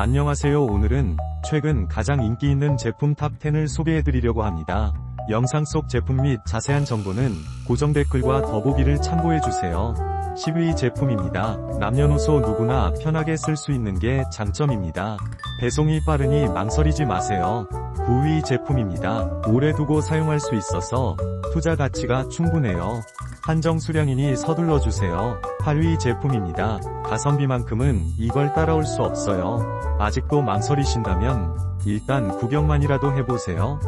안녕하세요 오늘은 최근 가장 인기 있는 제품 탑10을 소개해드리려고 합니다. 영상 속 제품 및 자세한 정보는 고정 댓글과 더보기를 참고해주세요. 10위 제품입니다. 남녀노소 누구나 편하게 쓸 수 있는 게 장점입니다. 배송이 빠르니 망설이지 마세요. 9위 제품입니다. 오래 두고 사용할 수 있어서 투자 가치가 충분해요. 한정 수량이니 서둘러 주세요. 8위 제품입니다. 가성비만큼은 이걸 따라올 수 없어요. 아직도 망설이신다면 일단 구경만이라도 해보세요.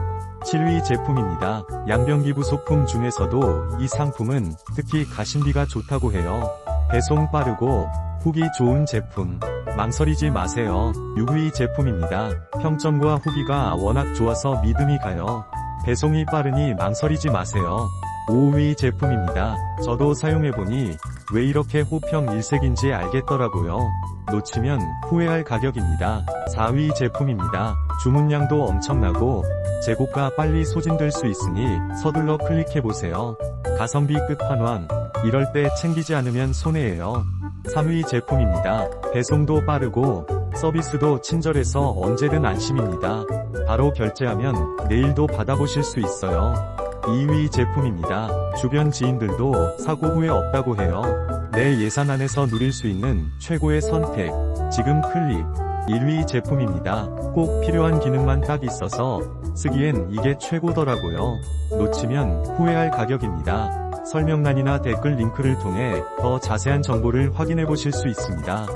7위 제품입니다. 양변기부 소품 중에서도 이 상품은 특히 가심비가 좋다고 해요. 배송 빠르고 후기 좋은 제품. 망설이지 마세요. 6위 제품입니다. 평점과 후기가 워낙 좋아서 믿음이 가요. 배송이 빠르니 망설이지 마세요. 5위 제품입니다. 저도 사용해보니 왜 이렇게 호평 일색인지 알겠더라고요. 놓치면 후회할 가격입니다. 4위 제품입니다. 주문량도 엄청나고 재고가 빨리 소진될 수 있으니 서둘러 클릭해보세요. 가성비 끝판왕. 이럴 때 챙기지 않으면 손해예요. 3위 제품입니다. 배송도 빠르고 서비스도 친절해서 언제든 안심입니다. 바로 결제하면 내일도 받아보실 수 있어요. 2위 제품입니다. 주변 지인들도 사고 후회 없다고 해요. 내 예산 안에서 누릴 수 있는 최고의 선택. 지금 클릭. 1위 제품입니다. 꼭 필요한 기능만 딱 있어서 쓰기엔 이게 최고더라고요. 놓치면 후회할 가격입니다. 설명란이나 댓글 링크를 통해 더 자세한 정보를 확인해 보실 수 있습니다.